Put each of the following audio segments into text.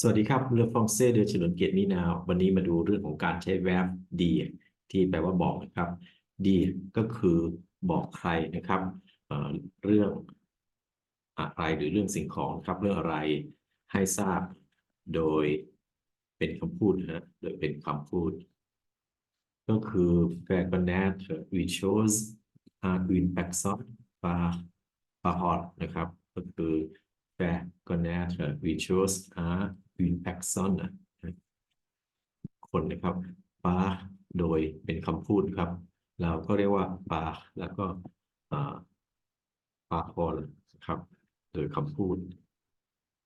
สวัสดีครับเรือฟองเซ่เดือเฉลิมเกียรตินินาวันนี้มาดูเรื่องของการใช้ verb ดีที่แปลว่าบอกนะครับดีก็คือบอกใครนะครับเเรื่องอะไรหรือเรื่องสิ่งของครับเรื่องอะไรให้ทราบโดยเป็นคำพูดนะฮะโดยเป็นคำพูด ก็คือ reconnaître une chose à une personne par parole นะครับ ก็คือ reconnaître une chose à une personne นะคนนะครับ par โดยเป็นคำพูดครับ เราก็เรียกว่า par แล้วก็อ่า parole นะครับ โดยคำพูด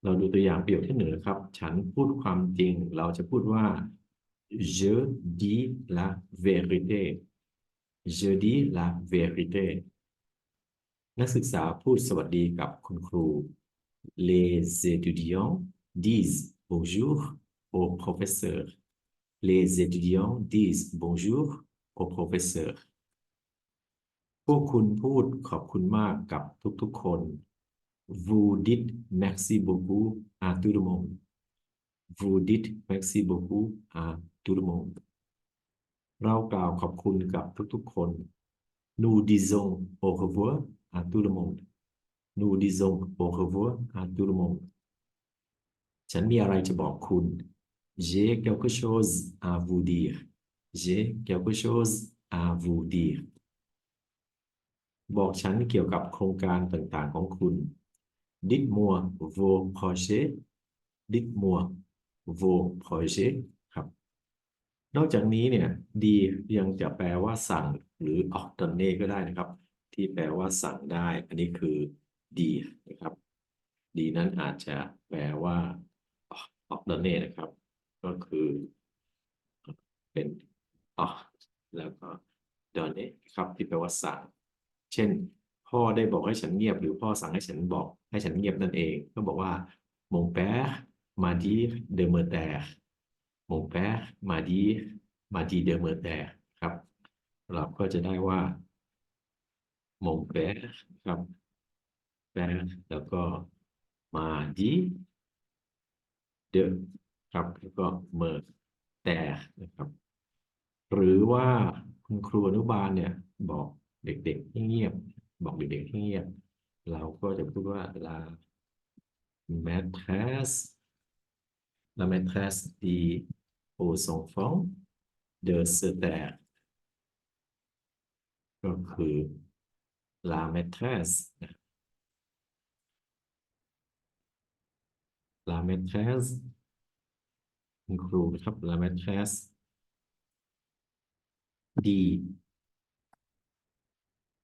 เราดูตัวอย่างประโยคที่หนึ่งนะครับ ฉันพูดความจริง เราจะพูดว่า je dis la vérité je dis la vérité นักศึกษาพูดสวัสดีกับคุณครู les étudiants disent bonjour au professeur les étudiants disent bonjour au professeur พวกคุณพูดขอบคุณมากกับทุกๆคน vous dites merci beaucoup à tout le monde vous dites merci beaucoup à tout le monde เรากล่าวขอบคุณกับทุกๆคน nous disons au revoir à tout le monde nous disons au revoir à tout le monde ฉันมีอะไรจะบอกคุณ j'ai quelque chose à vous dire j'ai quelque chose à vous dire บอกฉันเกี่ยวกับโครงการต่างๆของคุณ dites-moi vos projets dites-moi vos projets ครับ นอกจากนี้เนี่ยดียังจะแปลว่าสั่งหรือ ordonner ก็ได้นะครับ ที่แปลว่าสั่งได้ อันนี้คือดีนะครับ ดีนั้นอาจจะแปลว่า ordonner นะครับ ก็คือเป็นอแล้วก็ donner ครับที่แปลว่าสั่ง เช่น พ่อได้บอกให้ฉันเงียบ หรือพ่อสั่งให้ฉันบอกให้ฉันเงียบนั่นเอง ก็บอกว่า mon père m'a dit de me taire mon père m'a dit m'a dit de me taire ครับ เราก็จะได้ว่า mon père ครับ père แล้วก็ m'a dit เดอร์ครับแล้วก็เมิร์แต่นะครับ หรือว่าคุณครูอนุบาลเนี่ยบอกเด็กๆที่เงียบ บอกเด็กๆที่เงียบ เราก็จะพูดว่าลาแมทเทสลาแมทเทสดีโอสองฟองเดอร์เซแตก็คือลาแมทเทสนะ ลาเมทเทสคุณครูครับลาเมทเทสดี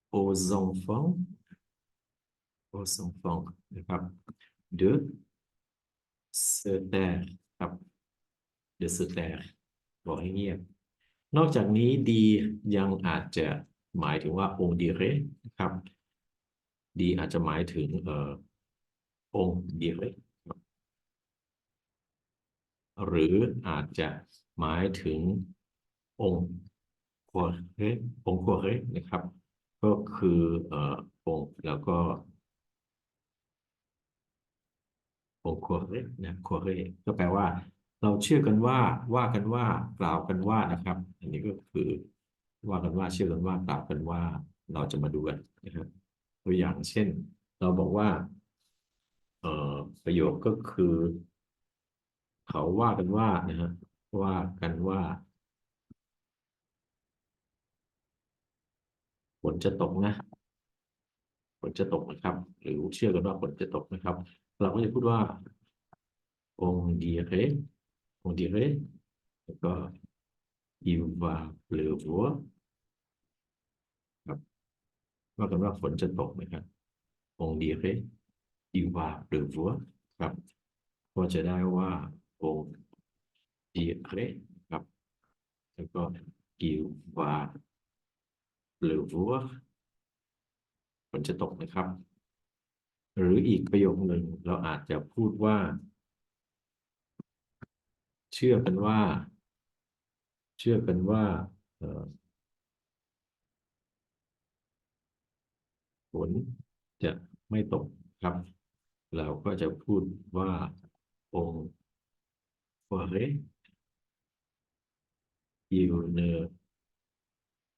โอสอัมฟงโอ aux มฟงนะครับ de se taire ครับ de se taire บอกให้เงียบ นอกจากนี้ดียังอาจจะหมายถึงว่าองค์ดีเรนะครับ ดีอาจจะหมายถึงเอ่อองค์ดีเร หรืออาจจะหมายถึง on croirait on croirait นะครับ ก็คือเอ่อ on แล้วก็ on croirait นะ croirait ก็แปลว่า เราเชื่อกันว่าว่ากันว่ากล่าวกันว่านะครับ อันนี้ก็คือว่ากันว่าเชื่อกันว่ากล่าวกันว่า เราจะมาดูกันนะครับ ตัวอย่างเช่น เราบอกว่า เอ่อประโยคก็คือ เขาว่ากันว่านะฮะว่ากันว่าฝนจะตกนะฝนจะตกนะครับ หรือเชื่อกันว่าฝนจะตกนะครับ เราก็จะพูดว่า on dirait on dirait แล้วก็ il va pleuvoir ครับว่ากันว่าฝนจะตกนะครับ on dirait il va pleuvoir ครับก็จะได้ว่า on dirait ครับแล้วก็ il va pleuvoir ฝนจะตกนะครับ หรืออีกประโยคหนึ่งเราอาจจะพูดว่า เชื่อกันว่า เชื่อกันว่าฝนจะไม่ตกครับ เราก็จะพูดว่า on soirée il ne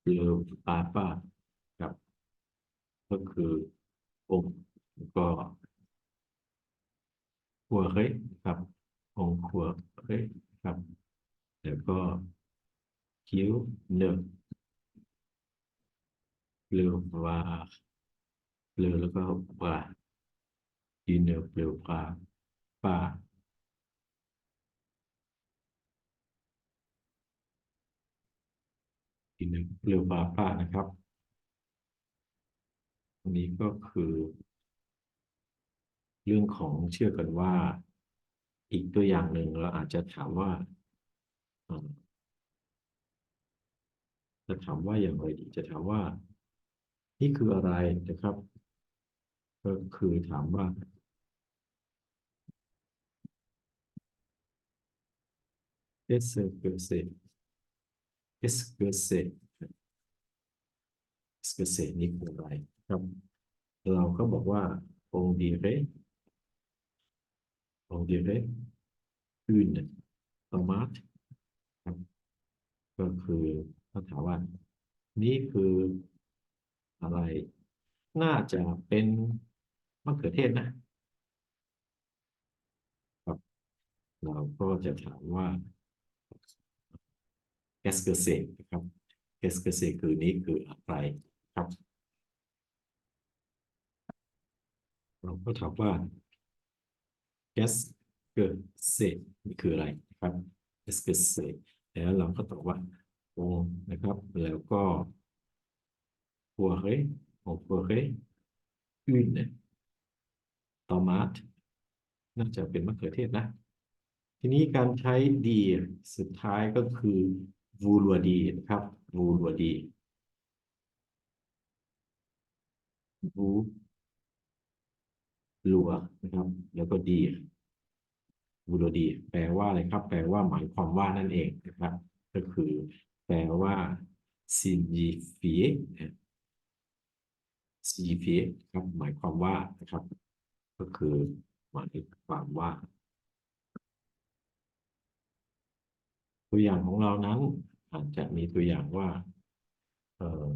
pleuvra pas ครับ ก็คือองค์แล้วก็ soirée ครับ องค์ soirée ครับแล้วก็ il ne pleuvra เ pleu แล้วก็ bra il ne pleuvra pas อีก หนึ่งเรือบาป้านะครับอันนี้ก็คือ เรื่องของเชื่อกันว่า อีกตัวอย่างหนึ่งเราอาจจะถามว่าจะถามว่าอย่างไรดีจะถามว่า นี่คืออะไรนะครับ ก็คือถามว่า Qu'est-ce que c'est Qu'est-ce que c'est Qu'est-ce que c'est นี่คืออะไรครับ เราก็บอกว่า on dirait on dirait une tomate ครับก็คือถ้าถามว่า นี่คืออะไร น่าจะเป็นมะเขือเทศนะครับ เราก็จะถามว่า qu'est-ce que c'est นะครับ qu'est-ce que c'est คือนี้คืออะไรครับ เราก็ถามว่า qu'est-ce que c'est นี่คืออะไรนะครับ qu'est-ce que c'est แล้วเราก็ตอบว่าโอนะครับ แล้วก็ pourrait on pourrait une tomate น่าจะเป็นมะเขือเทศนะ ทีนี้การใช้ดีสุดท้ายก็คือ วูลัวดีนะครับ วูลัวดี วูลัวนะครับ แล้วก็ดีวูลัวดี แปลว่าอะไรครับ แปลว่าหมายความว่านั่นเองนะครับ ก็คือ แปลว่า signifie signifie ครับ หมายความว่านะครับ ก็คือหมายความว่า ตัวอย่างของเรานั้น อาจจะมีตัวอย่างว่าเออ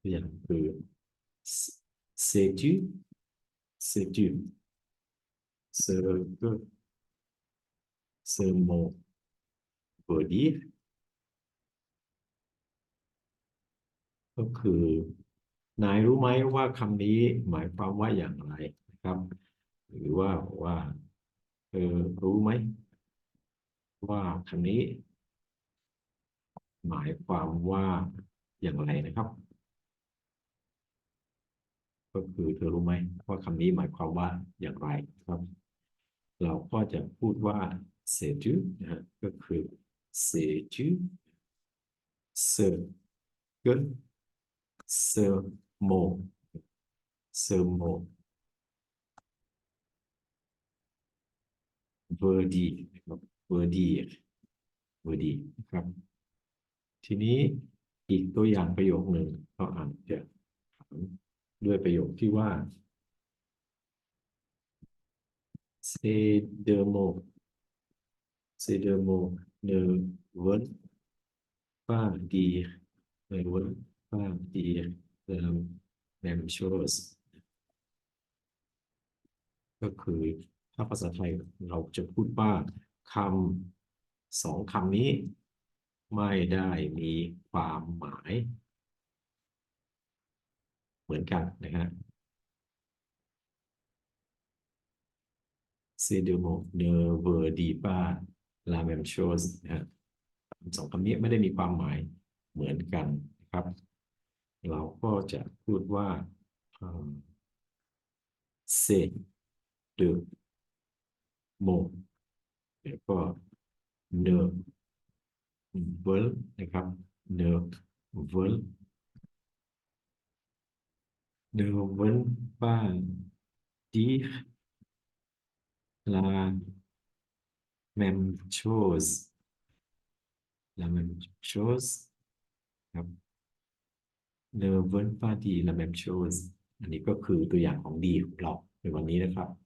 ตัวอย่างคือ sais-tu sais-tu ce que ce mot veut dire ก็คือนายรู้ไหมว่าคำนี้หมายความว่าอย่างไรนะครับ หรือว่าว่า เออรู้ไหม ว่าคำนี้ หมายความว่าอย่างไรนะครับ ก็คือเธอรู้ไหมว่าคำนี้หมายความว่าอย่างไรครับ เราก็จะพูดว่า sais-tu นะฮะก็คือ sais-tu ce que ce mot ce mot veut dire นะครับ veut dire veut dire นะครับ ทีนี้อีกตัวอย่างประโยคหนึ่งก็อาจจะถามด้วยประโยคที่ว่า ces deux mots ces deux mots ne veulent pas dire ne veulent pas dire la même chose ก็คือ ถ้าภาษาไทยเราจะพูดว่าคำสองคำนี้ ไม่ได้มีความหมาย เหมือนกันนะฮะ ces deux mots ne veulent dire pas la même chose นะฮะสองคำนี้ไม่ได้มีความหมายเหมือนกันนะครับ เราก็จะพูดว่าเอ่อ c'est deux mots แล้วก็ ne veulent นะครับ ne veulent ne veulent pas dire la même chose la même chose ครับ ne veulent pas dire la même chose อันนี้ก็คือตัวอย่างของดีของเราในวันนี้นะครับ